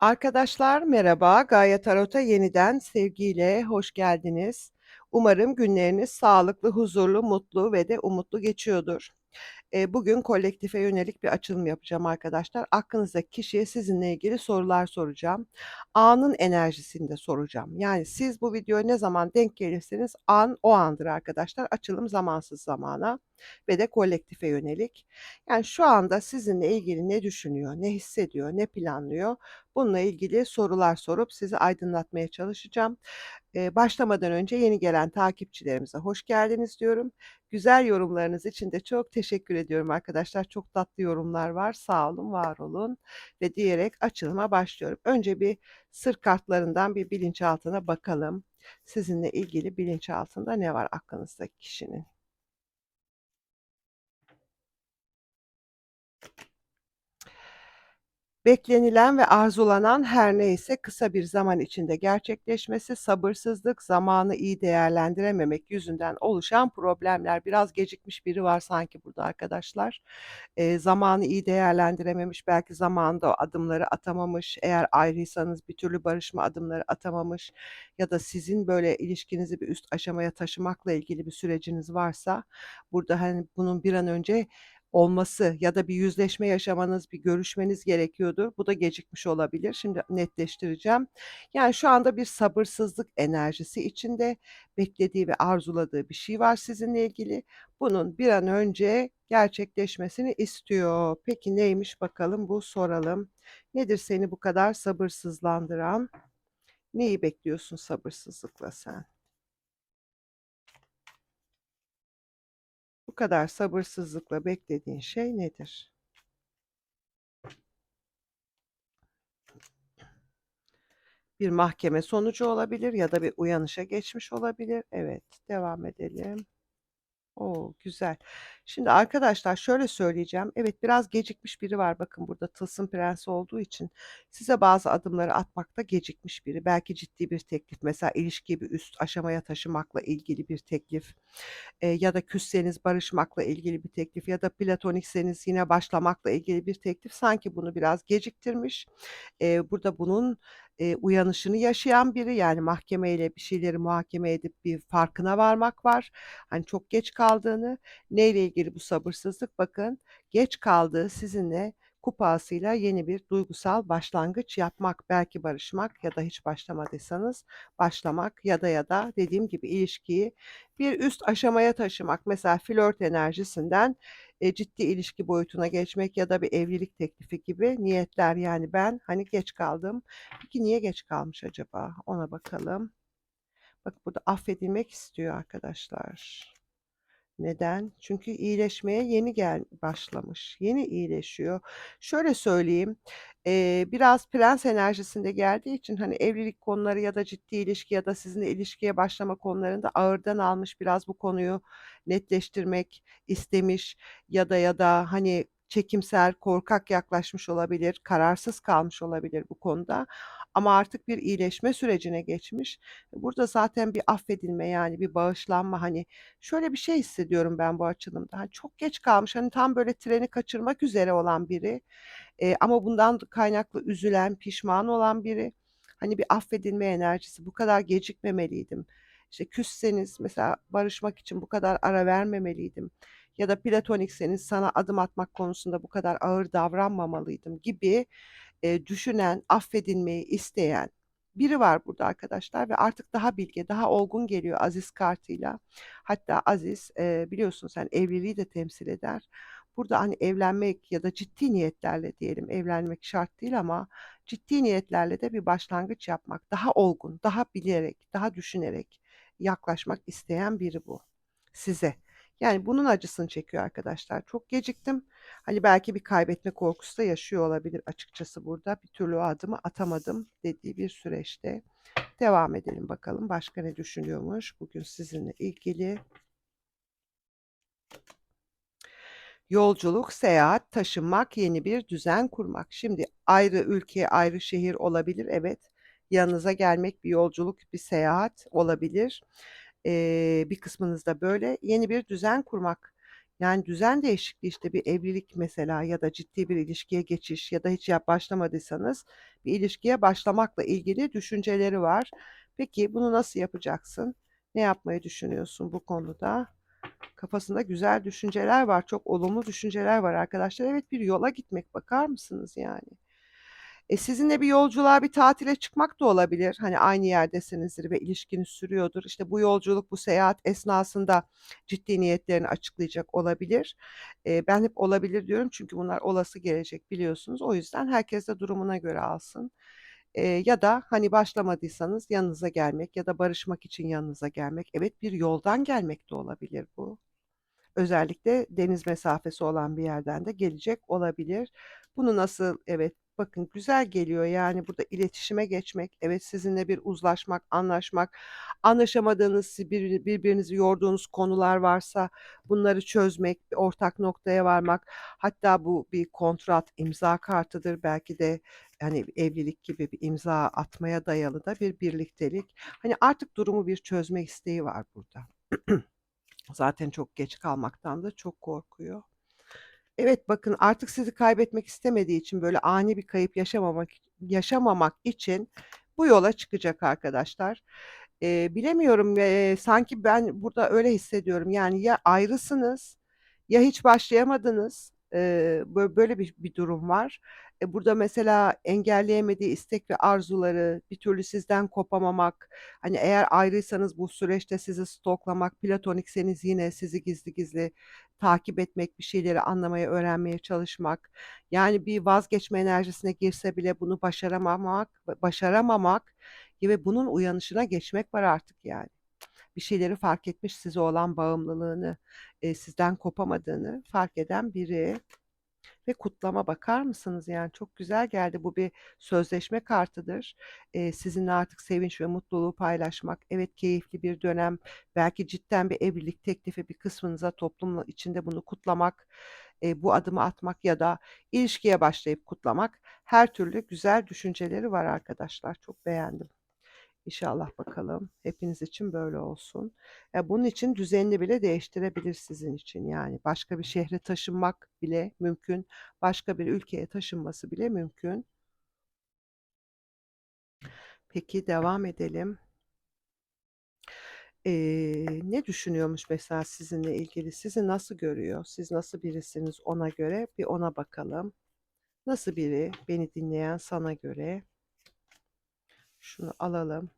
Arkadaşlar merhaba, Gaye Tarot'a yeniden sevgiyle hoş geldiniz. Umarım günleriniz sağlıklı, huzurlu, mutlu ve de umutlu geçiyordur. Eee, bugün kolektife yönelik bir açılım yapacağım arkadaşlar. Aklınızdaki kişiye sizinle ilgili sorular soracağım. Anın enerjisini de soracağım. Yani siz bu videoya ne zaman denk gelirseniz an o andır arkadaşlar. Açılım zamansız zamana ve de kolektife yönelik. Yani şu anda sizinle ilgili ne düşünüyor, ne hissediyor, ne planlıyor? Bununla ilgili sorular sorup sizi aydınlatmaya çalışacağım. Eee, başlamadan önce yeni gelen takipçilerimize hoş geldiniz diyorum. Güzel yorumlarınız için de çok teşekkür ediyorum arkadaşlar. Çok tatlı yorumlar var. Sağ olun, var olun ve diyerek açılıma başlıyorum. Önce bir sır kartlarından bir bilinçaltına bakalım. Sizinle ilgili bilinçaltında ne var aklınızdaki kişinin? Beklenilen ve arzulanan her neyse kısa bir zaman içinde gerçekleşmesi, sabırsızlık, zamanı iyi değerlendirememek yüzünden oluşan problemler. Biraz gecikmiş biri var sanki burada arkadaşlar. Eee, zamanı iyi değerlendirememiş, belki zamanında o adımları atamamış, eğer ayrıysanız bir türlü barışma adımları atamamış ya da sizin böyle ilişkinizi bir üst aşamaya taşımakla ilgili bir süreciniz varsa burada, hani, bunun bir an önce olması ya da bir yüzleşme yaşamanız, bir görüşmeniz gerekiyordur. Bu da gecikmiş olabilir. Şimdi netleştireceğim. Yani şu anda bir sabırsızlık enerjisi içinde beklediği ve arzuladığı bir şey var sizinle ilgili. Bunun bir an önce gerçekleşmesini istiyor. Peki neymiş bakalım bu soralım. Nedir seni bu kadar sabırsızlandıran? Neyi bekliyorsun sabırsızlıkla sen? Bu kadar sabırsızlıkla beklediğin şey nedir? Bir mahkeme sonucu olabilir ya da bir uyanışa geçmiş olabilir. Evet, devam edelim. O, güzel. Şimdi arkadaşlar şöyle söyleyeceğim. Evet, biraz gecikmiş biri var. Bakın burada tılsım prensi olduğu için size bazı adımları atmakta gecikmiş biri. Belki ciddi bir teklif, mesela ilişkiyi bir üst aşamaya taşımakla ilgili bir teklif eee, ya da küsseniz barışmakla ilgili bir teklif ya da platonikseniz yine başlamakla ilgili bir teklif. Sanki bunu biraz geciktirmiş. Eee, burada bunun, eee, uyanışını yaşayan biri, yani mahkemeyle bir şeyleri muhakeme edip bir farkına varmak var. Hani, çok geç kaldığını, neyle ilgili bu sabırsızlık? Bakın, geç kaldığı sizinle kupa ağasıyla yeni bir duygusal başlangıç yapmak, belki barışmak ya da hiç başlamadıysanız başlamak ya da ya da dediğim gibi ilişkiyi bir üst aşamaya taşımak. Mesela flört enerjisinden, eee, ciddi ilişki boyutuna geçmek ya da bir evlilik teklifi gibi niyetler. Yani ben, hani, geç kaldım. Peki niye geç kalmış acaba? Ona bakalım. Bak burada affedilmek istiyor arkadaşlar. Neden? Çünkü iyileşmeye yeni gel başlamış. Yeni iyileşiyor. Şöyle söyleyeyim, eee, biraz prens enerjisinde geldiği için, hani, evlilik konuları ya da ciddi ilişki ya da sizinle ilişkiye başlama konularında ağırdan almış, biraz bu konuyu netleştirmek istemiş ya da ya da, hani, çekimser, korkak yaklaşmış olabilir, kararsız kalmış olabilir bu konuda ama artık bir iyileşme sürecine geçmiş. Burada zaten bir affedilme, yani bir bağışlanma, hani, şöyle bir şey hissediyorum ben bu açılımda, hani, çok geç kalmış, hani, tam böyle treni kaçırmak üzere olan biri, eee, ama bundan kaynaklı üzülen, pişman olan biri. Hani, bir affedilme enerjisi, bu kadar gecikmemeliydim. İşte, küsseniz mesela barışmak için bu kadar ara vermemeliydim ya da platonikseniz sana adım atmak konusunda bu kadar ağır davranmamalıydım gibi, eee, düşünen, affedilmeyi isteyen biri var burada arkadaşlar ve artık daha bilge, daha olgun geliyor Aziz kartıyla. Hatta Aziz, eee, biliyorsunuz, hani, evliliği de temsil eder. Burada, hani, evlenmek ya da ciddi niyetlerle diyelim, evlenmek şart değil ama ciddi niyetlerle de bir başlangıç yapmak, daha olgun, daha bilerek, daha düşünerek yaklaşmak isteyen biri bu size. Yani bunun acısını çekiyor arkadaşlar. Çok geciktim. Hani, belki bir kaybetme korkusu da yaşıyor olabilir açıkçası burada. Bir türlü adımı atamadım dediği bir süreçte. Devam edelim bakalım başka ne düşünüyormuş bugün sizinle ilgili? Yolculuk, seyahat, taşınmak, yeni bir düzen kurmak. Şimdi ayrı ülke, ayrı şehir olabilir, evet. Yanınıza gelmek, bir yolculuk, bir seyahat olabilir. Eee, bir kısmınız da böyle. Yeni bir düzen kurmak. Yani düzen değişikliği, işte, bir evlilik mesela ya da ciddi bir ilişkiye geçiş ya da hiç yap başlamadıysanız bir ilişkiye başlamakla ilgili düşünceleri var. Peki, bunu nasıl yapacaksın? Ne yapmayı düşünüyorsun bu konuda? Kafasında güzel düşünceler var, çok olumlu düşünceler var arkadaşlar. Evet, bir yola gitmek, bakar mısınız yani? E, sizinle bir yolculuğa, bir tatile çıkmak da olabilir. Hani, aynı yerdesinizdir ve ilişkiniz sürüyordur. İşte, bu yolculuk, bu seyahat esnasında ciddi niyetlerini açıklayacak olabilir. Eee, ben hep olabilir diyorum çünkü bunlar olası gelecek biliyorsunuz. O yüzden herkes de durumuna göre alsın. Eee, ya da, hani, başlamadıysanız yanınıza gelmek ya da barışmak için yanınıza gelmek. Evet, bir yoldan gelmek de olabilir bu. Özellikle deniz mesafesi olan bir yerden de gelecek olabilir. Bunu nasıl Evet, bakın güzel geliyor, yani, burada iletişime geçmek, evet, sizinle bir uzlaşmak, anlaşmak, anlaşamadığınız, bir birbirinizi yorduğunuz konular varsa bunları çözmek, bir ortak noktaya varmak, hatta bu bir kontrat, imza kartıdır. Belki de, hani, evlilik gibi bir imza atmaya dayalı da bir birliktelik. Hani, artık durumu bir çözme isteği var burada. Zaten çok geç kalmaktan da çok korkuyor. Evet, bakın artık sizi kaybetmek istemediği için, böyle, ani bir kayıp yaşamamak yaşamamak için bu yola çıkacak arkadaşlar. Eee, bilemiyorum, eee, sanki ben burada öyle hissediyorum. Yani ya ayrısınız ya hiç başlayamadınız. Bö böyle bir bir durum var. E, burada mesela engelleyemediği istek ve arzuları, bir türlü sizden kopamamak, hani, eğer ayrıysanız bu süreçte sizi stalklamak, platonikseniz yine sizi gizli gizli takip etmek, bir şeyleri anlamaya, öğrenmeye çalışmak, yani, bir vazgeçme enerjisine girse bile bunu başaramamak başaramamak ve bunun uyanışına geçmek var artık yani. Bir şeyleri fark etmiş, size olan bağımlılığını, eee, sizden kopamadığını fark eden biri ve kutlama bakar mısınız? Yani, çok güzel geldi. Bu bir sözleşme kartıdır. Eee, sizinle artık sevinç ve mutluluğu paylaşmak, evet, keyifli bir dönem, belki cidden bir evlilik teklifi bir kısmınıza toplumla içinde bunu kutlamak, eee, bu adımı atmak ya da ilişkiye başlayıp kutlamak, her türlü güzel düşünceleri var arkadaşlar. Çok beğendim. İnşallah bakalım hepiniz için böyle olsun. Ya, bunun için düzenini bile değiştirebilir sizin için, yani. Başka bir şehre taşınmak bile mümkün. Başka bir ülkeye taşınması bile mümkün. Peki, devam edelim. Eee, ne düşünüyormuş mesela sizinle ilgili? Sizi nasıl görüyor? Siz nasıl birisiniz ona göre? Bir ona bakalım. Nasıl biri beni dinleyen sana göre? Şunu alalım.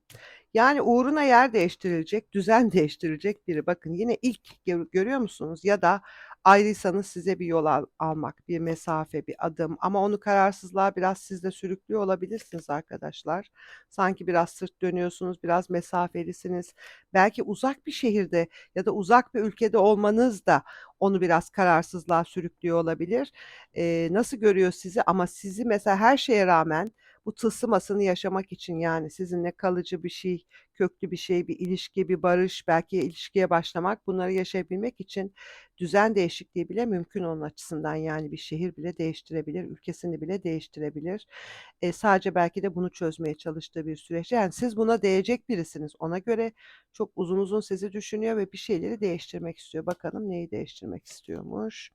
Yani, uğruna yer değiştirilecek, düzen değiştirilecek biri. Bakın yine ilk gör görüyor musunuz? Ya da ayrıysanız size bir yol al almak, bir mesafe, bir adım ama onu kararsızlığa biraz siz de sürüklüyor olabilirsiniz arkadaşlar. Sanki biraz sırt dönüyorsunuz, biraz mesafelisiniz. Belki uzak bir şehirde ya da uzak bir ülkede olmanız da onu biraz kararsızlığa sürüklüyor olabilir. Eee, nasıl görüyor sizi? Ama sizi mesela her şeye rağmen bu tılsım yaşamak için, yani, sizinle kalıcı bir şey, köklü bir şey, bir ilişki, bir barış, belki ilişkiye başlamak, bunları yaşayabilmek için düzen değişikliği bile mümkün onun açısından. Yani, bir şehir bile değiştirebilir, ülkesini bile değiştirebilir. Eee, sadece belki de bunu çözmeye çalıştığı bir süreç. Yani, siz buna değecek birisiniz. Ona göre çok uzun uzun sizi düşünüyor ve bir şeyleri değiştirmek istiyor. Bakalım neyi değiştirmek istiyormuş?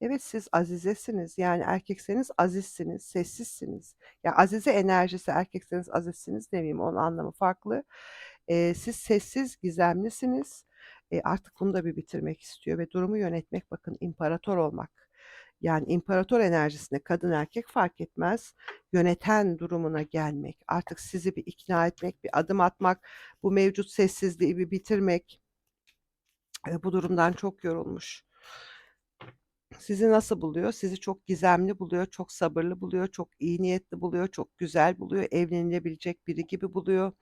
Evet, siz azizesiniz. Yani erkekseniz azizsiniz, sessizsiniz. Ya, azize enerjisi, erkekseniz azizsiniz demeyeyim, onun anlamı farklı. Eee, siz sessiz, gizemlisiniz. Eee, artık bunu da bir bitirmek istiyor ve durumu yönetmek, bakın imparator olmak. Yani imparator enerjisinde kadın erkek fark etmez, yöneten durumuna gelmek, artık sizi bir ikna etmek, bir adım atmak, bu mevcut sessizliği bir bitirmek. Eee, bu durumdan çok yorulmuş. Sizi nasıl buluyor? Sizi çok gizemli buluyor, çok sabırlı buluyor, çok iyi niyetli buluyor, çok güzel buluyor, evlenilebilecek biri gibi buluyor.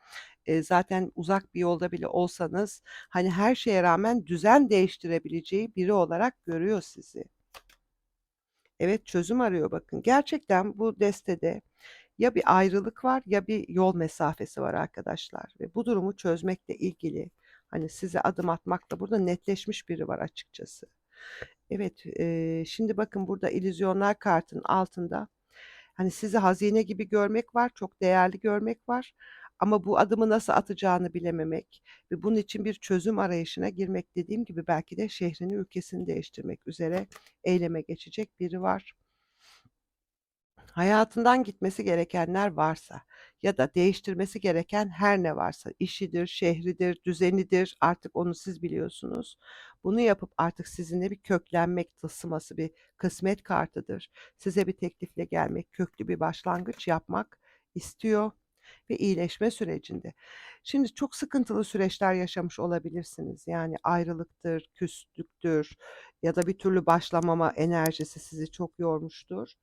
Eee, zaten uzak bir yolda bile olsanız, hani, her şeye rağmen düzen değiştirebileceği biri olarak görüyor sizi. Evet, çözüm arıyor bakın. Gerçekten bu destede ya bir ayrılık var ya bir yol mesafesi var arkadaşlar ve bu durumu çözmekle ilgili, hani, size adım atmakla burada netleşmiş biri var açıkçası. Evet, eee, şimdi bakın burada illüzyonlar kartının altında, hani, sizi hazine gibi görmek var, çok değerli görmek var Ama bu adımı nasıl atacağını bilememek ve bunun için bir çözüm arayışına girmek, dediğim gibi belki de şehrini, ülkesini değiştirmek üzere eyleme geçecek biri var. Hayatından gitmesi gerekenler varsa ya da değiştirmesi gereken her ne varsa, işidir, şehridir, düzenidir, artık onu siz biliyorsunuz. Bunu yapıp artık sizinle bir köklenmek tılsıması, bir kısmet kartıdır. Size bir teklifle gelmek, köklü bir başlangıç yapmak istiyor ve iyileşme sürecinde. Şimdi çok sıkıntılı süreçler yaşamış olabilirsiniz. Yani ayrılıktır, küslüktür ya da bir türlü başlamama enerjisi sizi çok yormuştur.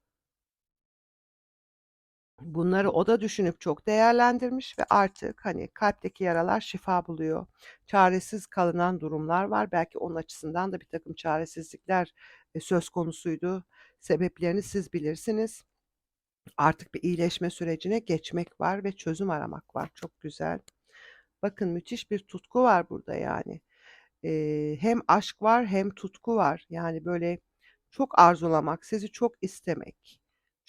Bunları o da düşünüp çok değerlendirmiş ve artık, hani, kalpteki yaralar şifa buluyor. Çaresiz kalınan durumlar var. Belki onun açısından da birtakım çaresizlikler, eee, söz konusuydu. Sebeplerini siz bilirsiniz. Artık bir iyileşme sürecine geçmek var ve çözüm aramak var. Çok güzel. Bakın müthiş bir tutku var burada yani. Eee, hem aşk var hem tutku var. Yani, böyle, çok arzulamak, sizi çok istemek,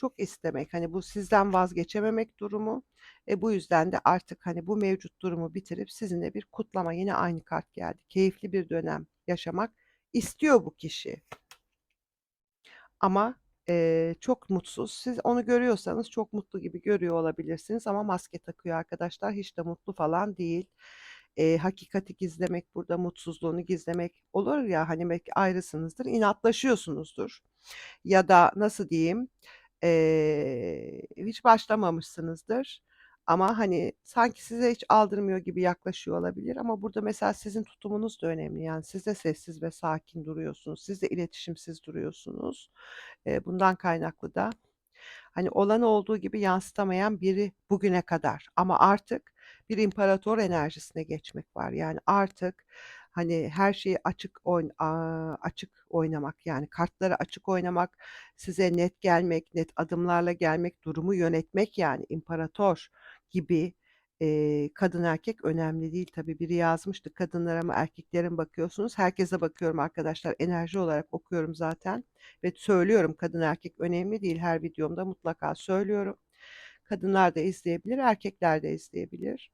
çok istemek, hani, bu sizden vazgeçememek durumu. E, bu yüzden de artık, hani, bu mevcut durumu bitirip sizinle bir kutlama, yine aynı kart geldi. Keyifli bir dönem yaşamak istiyor bu kişi. Ama, eee, çok mutsuz. Siz onu görüyorsanız çok mutlu gibi görüyor olabilirsiniz ama maske takıyor arkadaşlar. Hiç de mutlu falan değil. Eee, hakikati gizlemek, burada mutsuzluğunu gizlemek olur ya, hani, belki ayrısınızdır, inatlaşıyorsunuzdur ya da nasıl diyeyim, eee, hiç başlamamışsınızdır ama, hani, sanki size hiç aldırmıyor gibi yaklaşıyor olabilir ama burada mesela sizin tutumunuz da önemli. Yani siz de sessiz ve sakin duruyorsunuz. Siz de iletişimsiz duruyorsunuz. Eee, bundan kaynaklı da, hani, olanı olduğu gibi yansıtamayan biri bugüne kadar ama artık bir imparator enerjisine geçmek var. Yani artık, hani, her şeyi açık oyn açık oynamak, yani kartları açık oynamak, size net gelmek, net adımlarla gelmek, durumu yönetmek yani imparator gibi, eee, kadın erkek önemli değil tabii. Biri yazmıştı, kadınlara mı erkeklere mi bakıyorsunuz? Herkese bakıyorum arkadaşlar. Enerji olarak okuyorum zaten ve söylüyorum kadın erkek önemli değil. Her videomda mutlaka söylüyorum. Kadınlar da izleyebilir, erkekler de izleyebilir.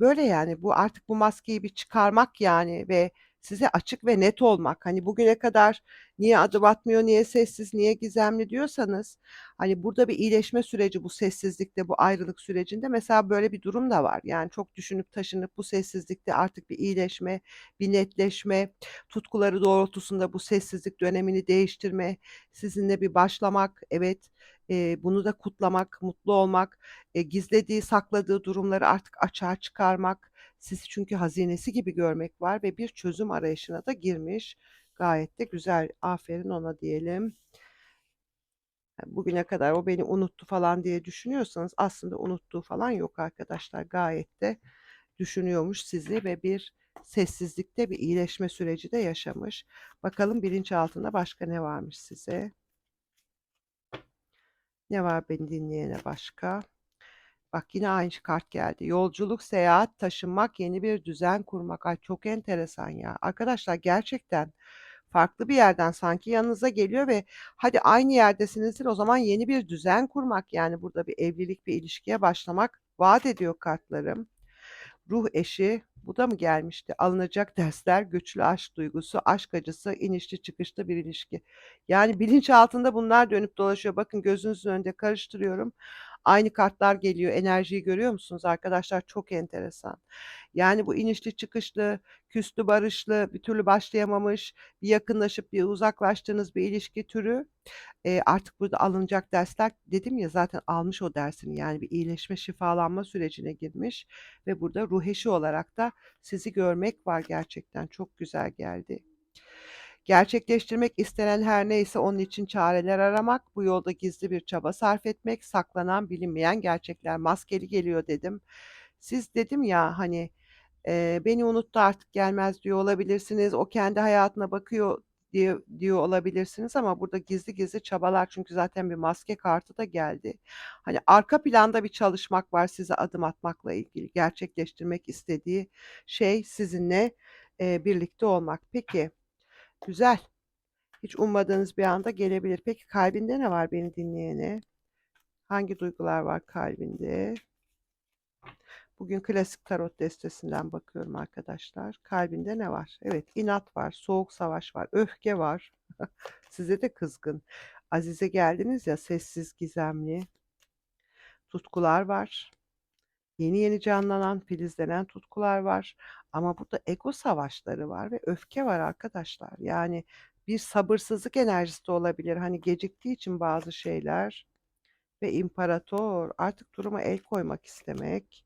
Böyle yani bu artık bu maskeyi bir çıkarmak yani ve size açık ve net olmak. Hani, bugüne kadar niye adım atmıyor, niye sessiz, niye gizemli diyorsanız, hani, burada bir iyileşme süreci bu sessizlikte, bu ayrılık sürecinde mesela böyle bir durum da var. Yani çok düşünüp taşınıp bu sessizlikte artık bir iyileşme, bir netleşme, tutkuları doğrultusunda bu sessizlik dönemini değiştirme, sizinle bir başlamak, evet, eee, bunu da kutlamak, mutlu olmak, eee, gizlediği, sakladığı durumları artık açığa çıkarmak, sizi çünkü hazinesi gibi görmek var ve bir çözüm arayışına da girmiş. Gayet de güzel. Aferin ona diyelim. Bugüne kadar o beni unuttu falan diye düşünüyorsanız aslında unuttuğu falan yok arkadaşlar. Gayet de düşünüyormuş sizi ve bir sessizlikte bir iyileşme süreci de yaşamış. Bakalım bilinçaltında başka ne varmış size? Ne var beni dinleyene başka? Bak yine aynı kart geldi. Yolculuk, seyahat, taşınmak, yeni bir düzen kurmak. Ay çok enteresan ya. Arkadaşlar gerçekten farklı bir yerden sanki yanınıza geliyor ve hadi aynı yerdesinizdir o zaman yeni bir düzen kurmak yani burada bir evlilik, bir ilişkiye başlamak vaat ediyor kartlarım. Ruh eşi, bu da mı gelmişti? Alınacak dersler, güçlü aşk duygusu, aşk acısı, inişli çıkışlı bir ilişki. Yani bilinçaltında bunlar dönüp dolaşıyor. Bakın gözünüzün önünde karıştırıyorum. Aynı kartlar geliyor. Enerjiyi görüyor musunuz arkadaşlar? Çok enteresan. Yani bu inişli çıkışlı, küslü barışlı, bir türlü başlayamamış, bir yakınlaşıp bir uzaklaştığınız bir ilişki türü. Eee, artık burada alınacak dersler dedim ya zaten almış o dersini. Yani bir iyileşme, şifalanma sürecine girmiş ve burada ruh eşi olarak da sizi görmek var gerçekten. Çok güzel geldi. Gerçekleştirmek istenen her neyse onun için çareler aramak, bu yolda gizli bir çaba sarf etmek, saklanan bilinmeyen gerçekler maskeli geliyor dedim. Siz dedim ya hani, eee, beni unuttu artık gelmez diyor olabilirsiniz. O kendi hayatına bakıyor diye diyor olabilirsiniz ama burada gizli gizli çabalar çünkü zaten bir maske kartı da geldi. Hani arka planda bir çalışmak var size adım atmakla ilgili. Gerçekleştirmek istediği şey sizinle, eee, birlikte olmak. Peki, güzel. Hiç ummadığınız bir anda gelebilir. Peki kalbinde ne var beni dinleyene? Hangi duygular var kalbinde? Bugün klasik tarot destesinden bakıyorum arkadaşlar. Kalbinde ne var? Evet, inat var, soğuk savaş var, öfke var. Size de kızgın. Azize geldiniz ya sessiz, gizemli. Tutkular var. Yeni yeni canlanan, filizlenen tutkular var. Ama burada ego savaşları var ve öfke var arkadaşlar. Yani bir sabırsızlık enerjisi de olabilir. Hani geciktiği için bazı şeyler ve imparator artık duruma el koymak istemek.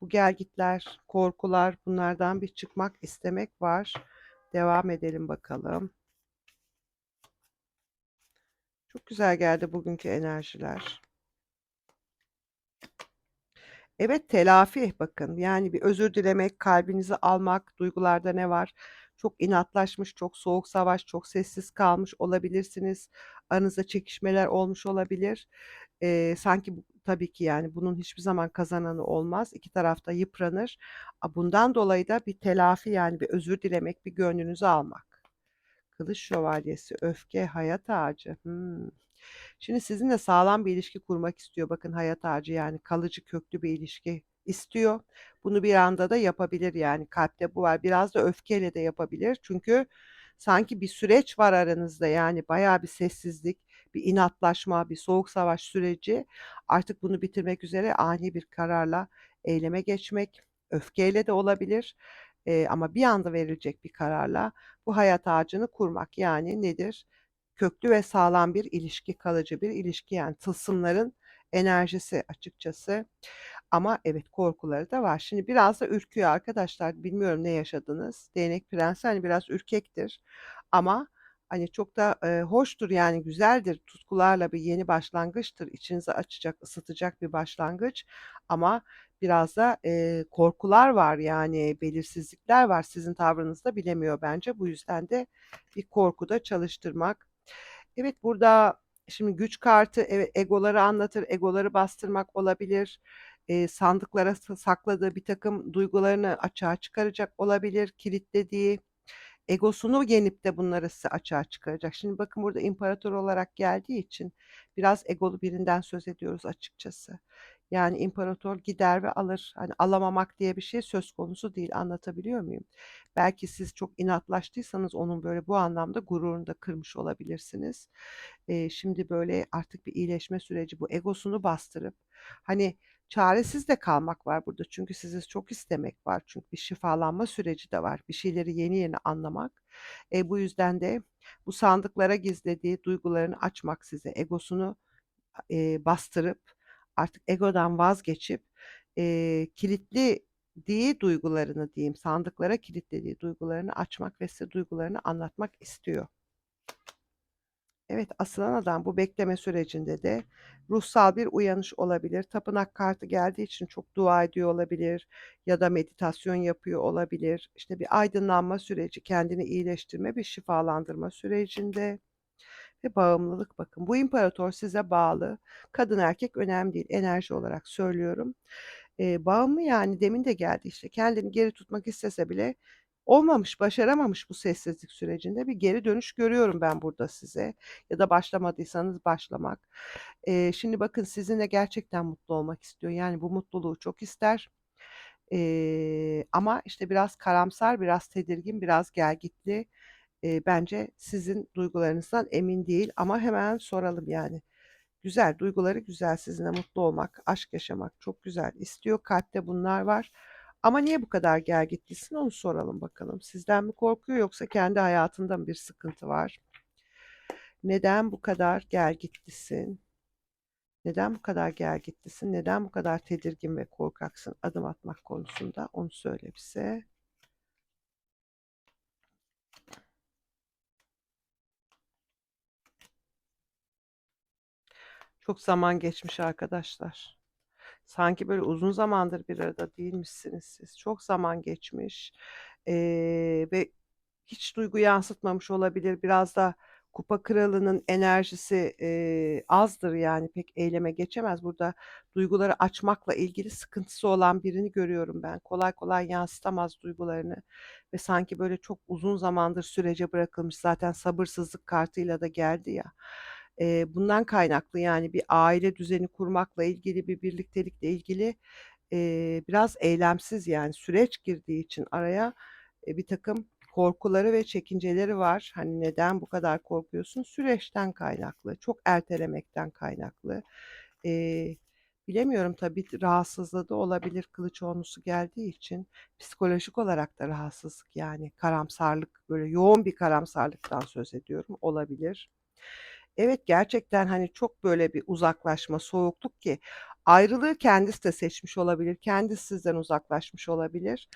Bu gelgitler, korkular bunlardan bir çıkmak istemek var. Devam edelim bakalım. Çok güzel geldi bugünkü enerjiler. Evet, telafi bakın. Yani bir özür dilemek, kalbinizi almak, duygularda ne var? Çok inatlaşmış, çok soğuk savaş, çok sessiz kalmış olabilirsiniz. Aranızda çekişmeler olmuş olabilir. Eee, sanki bu tabii ki yani bunun hiçbir zaman kazananı olmaz. 2 taraf da yıpranır. Bundan dolayı da bir telafi yani bir özür dilemek, bir gönlünüzü almak. Kılıç şövalyesi, öfke, hayat ağacı. Hımm. Şimdi sizinle sağlam bir ilişki kurmak istiyor. Bakın hayat ağacı yani kalıcı köklü bir ilişki istiyor. Bunu bir anda da yapabilir yani kalpte bu var. Biraz da öfkeyle de yapabilir. Çünkü sanki bir süreç var aranızda yani bayağı bir sessizlik, bir inatlaşma, bir soğuk savaş süreci. Artık bunu bitirmek üzere ani bir kararla eyleme geçmek, öfkeyle de olabilir. Eee, ama bir anda verilecek bir kararla bu hayat ağacını kurmak. Yani nedir? Köklü ve sağlam bir ilişki, kalıcı bir ilişki yani tılsımların enerjisi açıkçası. Ama evet korkuları da var. Şimdi biraz da ürküyor arkadaşlar. Bilmiyorum ne yaşadınız? Değnek prensi hani biraz ürkektir ama hani çok da, eee, hoştur yani güzeldir. Tutkularla bir yeni başlangıçtır. İçinizi açacak, ısıtacak bir başlangıç ama biraz da, eee, korkular var yani belirsizlikler var. Sizin tavrınızda bilemiyor bence. Bu yüzden de bir korku da çalıştırmak. Evet, burada şimdi güç kartı evet egoları anlatır, egoları bastırmak olabilir. Eee, sandıklara sa sakladığı birtakım duygularını açığa çıkaracak olabilir, kilitlediği. Egosunu yenip de bunları size açığa çıkaracak. Şimdi bakın burada imparator olarak geldiği için biraz egolu birinden söz ediyoruz açıkçası. Yani imparator gider ve alır. Hani alamamak diye bir şey söz konusu değil. Anlatabiliyor muyum? Belki siz çok inatlaştıysanız onun böyle bu anlamda gururunu da kırmış olabilirsiniz. Eee, şimdi böyle artık bir iyileşme süreci bu egosunu bastırıp hani çaresiz de kalmak var burada. Çünkü sizi çok istemek var. Çünkü bir şifalanma süreci de var. Bir şeyleri yeni yeni anlamak. Eee, bu yüzden de bu sandıklara gizlediği duygularını açmak size, egosunu, eee, bastırıp artık egodan vazgeçip, eee, kilitlediği duygularını diyeyim, sandıklara kilitlediği duygularını açmak ve size duygularını anlatmak istiyor. Evet, asılan adam bu bekleme sürecinde de ruhsal bir uyanış olabilir. Tapınak kartı geldiği için çok dua ediyor olabilir ya da meditasyon yapıyor olabilir. İşte bir aydınlanma süreci, kendini iyileştirme, bir şifalandırma sürecinde ve bağımlılık bakın. Bu imparator size bağlı. Kadın erkek önemli değil. Enerji olarak söylüyorum. Eee, bağımlı yani demin de geldi işte. Kendini geri tutmak istese bile olmamış, başaramamış bu sessizlik sürecinde. Bir geri dönüş görüyorum ben burada size ya da başlamadıysanız başlamak. Eee, şimdi bakın sizinle gerçekten mutlu olmak istiyor. Yani bu mutluluğu çok ister. Eee, ama işte biraz karamsar, biraz tedirgin, biraz gelgitli. Eee, bence sizin duygularınızdan emin değil ama hemen soralım yani. Güzel, duyguları güzel, sizinle mutlu olmak, aşk yaşamak çok güzel istiyor. Kalpte bunlar var. Ama niye bu kadar gelgitlisin onu soralım bakalım. Sizden mi korkuyor yoksa kendi hayatında mı bir sıkıntı var? Neden bu kadar gelgitlisin? Neden bu kadar gelgitlisin? Neden bu kadar tedirgin ve korkaksın adım atmak konusunda? Onu söyle bize. Çok zaman geçmiş arkadaşlar. Sanki böyle uzun zamandır bir arada değilmişsiniz siz. Çok zaman geçmiş, eee, ve hiç duygu yansıtmamış olabilir. Biraz da kupa kralının enerjisi, eee, azdır yani pek eyleme geçemez. Burada duyguları açmakla ilgili sıkıntısı olan birini görüyorum ben. Kolay kolay yansıtamaz duygularını ve sanki böyle çok uzun zamandır sürece bırakılmış. Zaten sabırsızlık kartıyla da geldi ya. Eee, bundan kaynaklı yani bir aile düzeni kurmakla ilgili, bir birliktelikle ilgili, eee, biraz eylemsiz, yani süreç girdiği için araya, eee, birtakım korkuları ve çekinceleri var. Hani, "Neden bu kadar korkuyorsun?" Süreçten kaynaklı, çok ertelemekten kaynaklı. Eee, bilemiyorum tabii t rahatsızlığı da olabilir kılıç onlusu geldiği için. Psikolojik olarak da rahatsızlık, yani karamsarlık, böyle yoğun bir karamsarlıktan söz ediyorum, olabilir. Evet, gerçekten, hani, çok böyle bir uzaklaşma, soğukluk ki ayrılığı kendisi de seçmiş olabilir, kendisi sizden uzaklaşmış olabilir.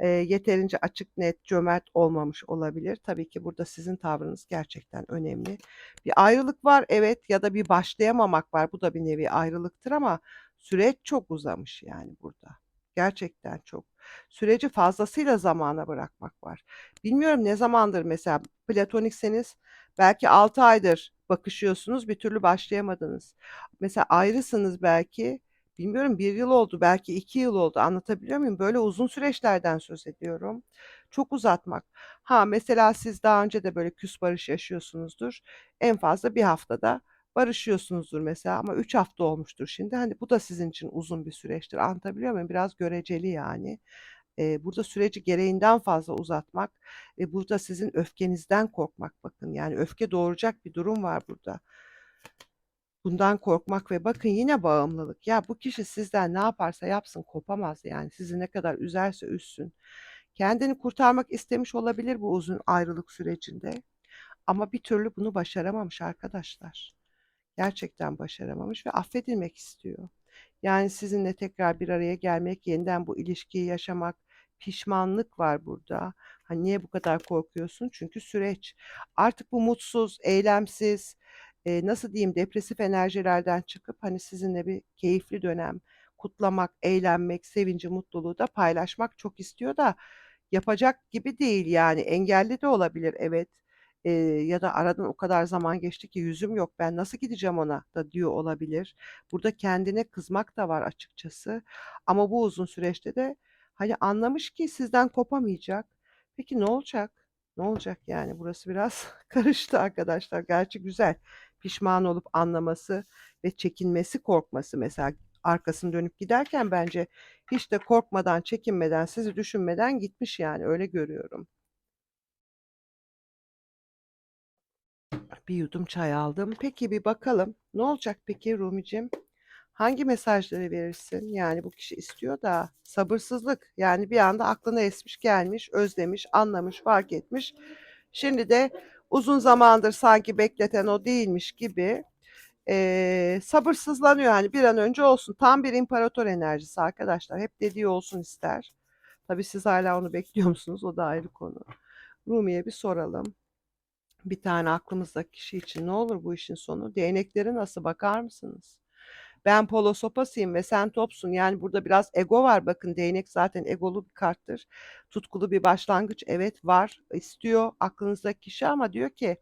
Eee, yeterince açık, net, cömert olmamış olabilir. Tabii ki burada sizin tavrınız gerçekten önemli. Bir ayrılık var, evet, ya da bir başlayamamak var. Bu da bir nevi ayrılıktır ama süreç çok uzamış yani burada. Gerçekten çok. Süreci fazlasıyla zamana bırakmak var. Bilmiyorum ne zamandır mesela platonikseniz belki 6 aydır bakışıyorsunuz, bir türlü başlayamadınız. Mesela ayrısınız belki, bilmiyorum 1 yıl oldu, belki 2 yıl oldu. Anlatabiliyor muyum? Böyle uzun süreçlerden söz ediyorum. Çok uzatmak. Ha, mesela siz daha önce de böyle küs barış yaşıyorsunuzdur. En fazla 1 haftada barışıyorsunuzdur mesela ama 3 hafta olmuştur şimdi. Hani, bu da sizin için uzun bir süreçtir. Anlatabiliyor muyum? Biraz göreceli yani. Eee, burada süreci gereğinden fazla uzatmak ve burada sizin öfkenizden korkmak bakın, yani öfke doğuracak bir durum var burada. Bundan korkmak ve bakın yine bağımlılık. Ya, bu kişi sizden ne yaparsa yapsın kopamaz yani. Sizi ne kadar üzerse üzsün. Kendini kurtarmak istemiş olabilir bu uzun ayrılık sürecinde ama bir türlü bunu başaramamış arkadaşlar. Gerçekten başaramamış ve affedilmek istiyor. Yani sizinle tekrar bir araya gelmek, yeniden bu ilişkiyi yaşamak, pişmanlık var burada. Hani, niye bu kadar korkuyorsun? Çünkü süreç. Artık bu mutsuz, eylemsiz, eee, nasıl diyeyim, depresif enerjilerden çıkıp, hani, sizinle bir keyifli dönem kutlamak, eğlenmek, sevinci, mutluluğu da paylaşmak çok istiyor da yapacak gibi değil yani. Engelli de olabilir, evet. Eee, ya da aradan o kadar zaman geçti ki yüzüm yok, ben nasıl gideceğim ona da diyor olabilir. Burada kendine kızmak da var açıkçası ama bu uzun süreçte de, hani, anlamış ki sizden kopamayacak. Peki ne olacak? Ne olacak yani? Burası biraz karıştı arkadaşlar. Gerçi güzel. Pişman olup anlaması ve çekinmesi, korkması mesela arkasını dönüp giderken bence hiç de korkmadan, çekinmeden, sizi düşünmeden gitmiş yani, öyle görüyorum. Bir yudum çay aldım. Peki, bir bakalım. Ne olacak peki Rumicim? Hangi mesajları verirsin? Yani bu kişi istiyor da sabırsızlık. Yani bir anda aklına esmiş, gelmiş, özlemiş, anlamış, fark etmiş. Şimdi de uzun zamandır sanki bekleten o değilmiş gibi, eee, sabırsızlanıyor, hani, bir an önce olsun. Tam bir imparator enerjisi arkadaşlar. Hep dediği olsun ister. Tabii siz hâlâ onu bekliyor musunuz? O da ayrı konu. Rumi'ye bir soralım. Bir tane aklımızdaki kişi için ne olur bu işin sonu? Değnekleri nasıl, bakar mısınız? Ben polo sopasıyım ve sen topsun. Yani burada biraz ego var. Bakın değnek zaten egolu bir karttır. Tutkulu bir başlangıç, evet, var, istiyor aklınızdaki kişi ama diyor ki,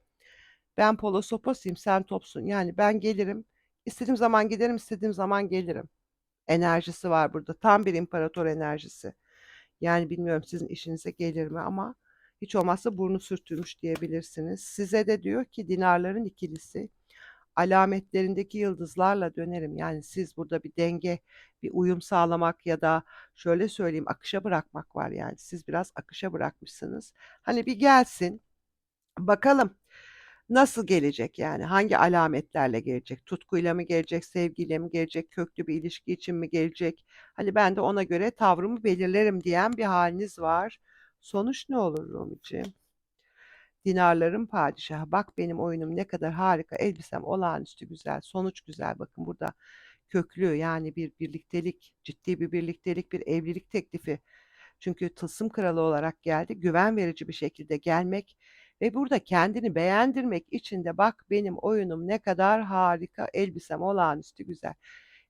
"Ben polo sopasıyım, sen topsun. Yani ben gelirim, istediğim zaman giderim, istediğim zaman gelirim." enerjisi var burada. Tam bir imparator enerjisi. Yani bilmiyorum sizin işinize gelir mi ama hiç olmazsa burnu sürtülmüş diyebilirsiniz. Size de diyor ki dinarların ikilisi, alametlerindeki yıldızlarla dönerim. Yani siz burada bir denge, bir uyum sağlamak ya da şöyle söyleyeyim, akışa bırakmak var yani. Siz biraz akışa bırakmışsınız. Hani bir gelsin, bakalım nasıl gelecek yani? Hangi alametlerle gelecek? Tutkuyla mı gelecek, sevgiyle mi gelecek, köklü bir ilişki için mi gelecek? Hani ben de ona göre tavrımı belirlerim diyen bir hâliniz var. Sonuç ne olur Rumicim? Dinarların padişahı. Bak benim oyunum ne kadar harika, elbisem olağanüstü güzel, sonuç güzel. Bakın burada köklü yani bir birliktelik, ciddi bir birliktelik, bir evlilik teklifi. Çünkü tılsım kralı olarak geldi. Güven verici bir şekilde gelmek ve burada kendini beğendirmek için de bak benim oyunum ne kadar harika, elbisem olağanüstü güzel.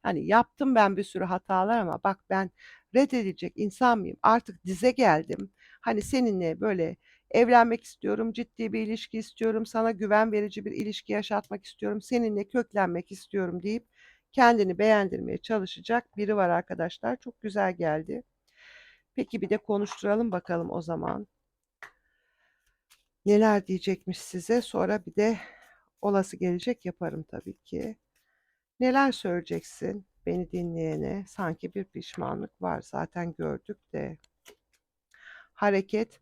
Hani yaptım ben bir sürü hatalar ama bak ben reddedilecek insan mıyım? Artık dize geldim. Hani seninle böyle evlenmek istiyorum, ciddi bir ilişki istiyorum, sana güven verici bir ilişki yaşatmak istiyorum, seninle köklenmek istiyorum deyip kendini beğendirmeye çalışacak biri var arkadaşlar. Çok güzel geldi. Peki bir de konuşturalım bakalım o zaman. Neler diyecekmiş size? Sonra bir de olası gelecek yaparım tabii ki. Neler söyleyeceksin? Beni dinleyene sanki bir pişmanlık var. Zaten gördük de. Hareket.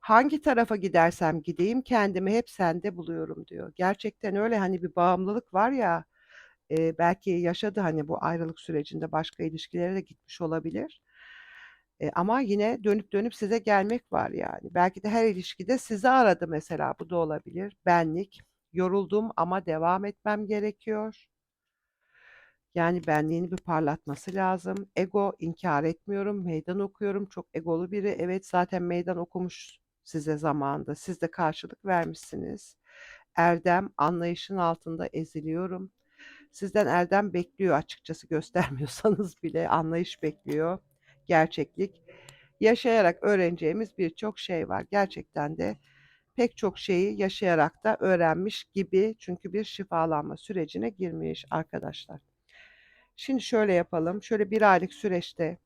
Hangi tarafa gidersem gideyim kendimi hep sende buluyorum diyor. Gerçekten öyle hani bir bağımlılık var ya e, belki yaşadı hani bu ayrılık sürecinde başka ilişkilere de gitmiş olabilir. E, ama yine dönüp dönüp size gelmek var yani. Belki de her ilişkide sizi aradı mesela bu da olabilir. Benlik, yoruldum ama devam etmem gerekiyor. Yani benliğini bir parlatması lazım. Ego inkar etmiyorum, meydan okuyorum. Çok egolu biri. Evet zaten meydan okumuş size zamanında. Siz de karşılık vermişsiniz. Erdem, anlayışın altında eziliyorum. Sizden erdem bekliyor açıkçası göstermiyorsanız bile anlayış bekliyor. Gerçeklik. Yaşayarak öğreneceğimiz birçok şey var. Gerçekten de pek çok şeyi yaşayarak da öğrenmiş gibi. Çünkü bir şifalanma sürecine girmiş arkadaşlar. Şimdi şöyle yapalım. Şöyle bir aylık süreçte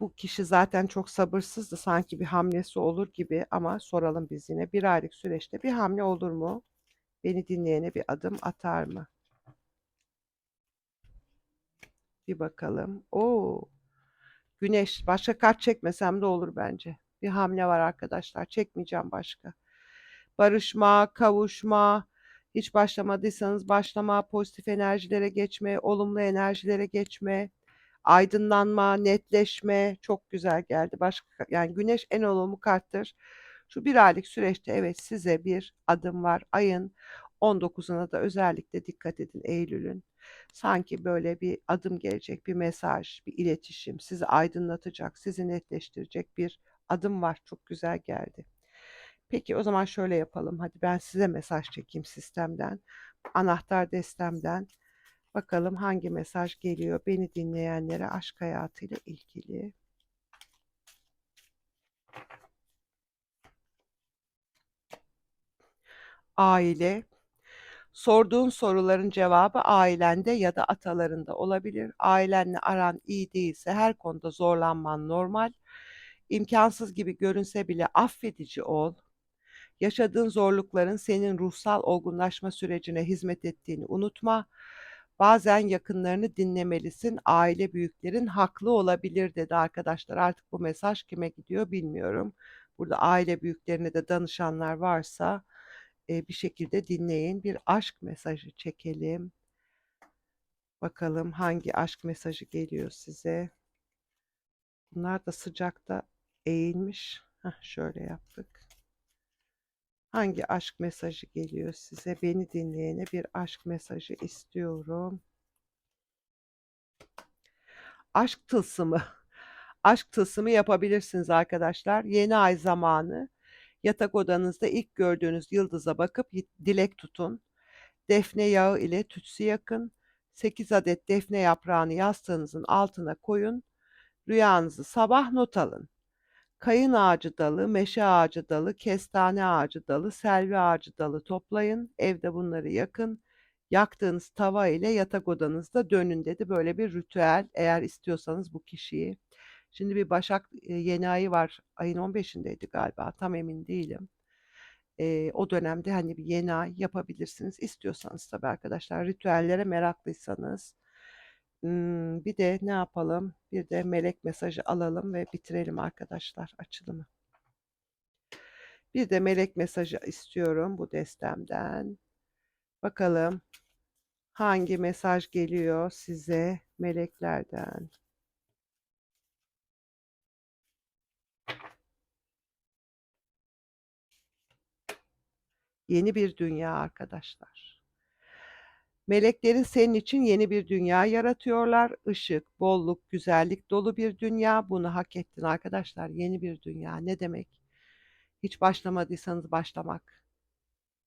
bu kişi zaten çok sabırsızdı. Sanki bir hamlesi olur gibi ama soralım biz yine. Bir aylık süreçte bir hamle olur mu? Beni dinleyene bir adım atar mı? Bir bakalım. Oo. Güneş. Başka kart çekmesem de olur bence. Bir hamle var arkadaşlar. Çekmeyeceğim başka. Barışma, kavuşma, hiç başlamadıysanız başlama, pozitif enerjilere geçme, olumlu enerjilere geçme, aydınlanma, netleşme çok güzel geldi. Başka yani güneş en olumlu karttır. Şu bir aylık süreçte evet size bir adım var. Ayın 19'una da özellikle dikkat edin Eylül'ün. Sanki böyle bir adım gelecek, bir mesaj, bir iletişim, sizi aydınlatacak, sizi netleştirecek bir adım var. Çok güzel geldi. Peki o zaman şöyle yapalım. Hadi ben size mesaj çekeyim sistemden. Anahtar destemden. Bakalım hangi mesaj geliyor beni dinleyenlere aşk hayatıyla ilgili. Aile. Sorduğun soruların cevabı ailende ya da atalarında olabilir. Ailenle aran iyi değilse her konuda zorlanman normal. İmkansız gibi görünse bile affedici ol. Yaşadığın zorlukların senin ruhsal olgunlaşma sürecine hizmet ettiğini unutma. Bazen yakınlarını dinlemelisin. Aile büyüklerin haklı olabilir dedi arkadaşlar. Artık bu mesaj kime gidiyor bilmiyorum. Burada aile büyüklerine de danışanlar varsa e, bir şekilde dinleyin. Bir aşk mesajı çekelim. Bakalım hangi aşk mesajı geliyor size. Bunlar da sıcakta eğilmiş. Heh, şöyle yaptık. Hangi aşk mesajı geliyor size? Beni dinleyene bir aşk mesajı istiyorum. Aşk tılsımı. Aşk tılsımı yapabilirsiniz arkadaşlar. Yeni ay zamanı. Yatak odanızda ilk gördüğünüz yıldıza bakıp dilek tutun. Defne yağı ile tütsü yakın. 8 adet defne yaprağını yastığınızın altına koyun. Rüyanızı sabah not alın kayın ağacı dalı, meşe ağacı dalı, kestane ağacı dalı, selvi ağacı dalı toplayın. Evde bunları yakın. Yaktığınız tava ile yatak odanızda dönün dedi. Böyle bir ritüel eğer istiyorsanız bu kişiyi. Şimdi bir Başak e, yeni ayı var. Ayın 15'indeydi galiba. Tam emin değilim. E, o dönemde hani bir yeni ay yapabilirsiniz. İstiyorsanız tabii arkadaşlar ritüellere meraklıysanız. Bir de ne yapalım? Bir de melek mesajı alalım ve bitirelim arkadaşlar açılımı. Bir de melek mesajı istiyorum bu destemden. Bakalım hangi mesaj geliyor size meleklerden. Yeni bir dünya arkadaşlar. Meleklerin senin için yeni bir dünya yaratıyorlar. Işık, bolluk, güzellik dolu bir dünya. Bunu hak ettin arkadaşlar. Yeni bir dünya. Ne demek? Hiç başlamadıysanız başlamak.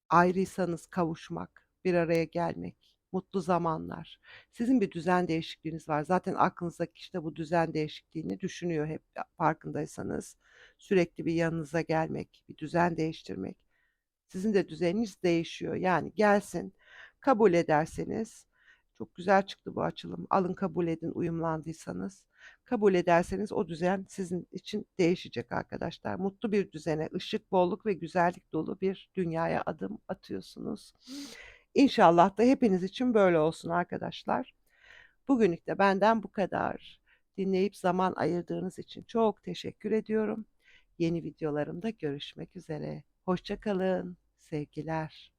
Ayrıysanız kavuşmak. Bir araya gelmek. Mutlu zamanlar. Sizin bir düzen değişikliğiniz var. Zaten aklınızdaki kişi de bu düzen değişikliğini düşünüyor hep farkındaysanız. Sürekli bir yanınıza gelmek, bir düzen değiştirmek. Sizin de düzeniniz değişiyor. Yani gelsin Kabul ederseniz çok güzel çıktı bu açılım. Alın kabul edin uyumlandıysanız. Kabul ederseniz o düzen sizin için değişecek arkadaşlar. Mutlu bir düzene, ışık, bolluk ve güzellik dolu bir dünyaya adım atıyorsunuz. İnşallah da hepiniz için böyle olsun arkadaşlar. Bugünlük de benden bu kadar. Dinleyip zaman ayırdığınız için çok teşekkür ediyorum. Yeni videolarımda görüşmek üzere. Hoşça kalın. Sevgiler.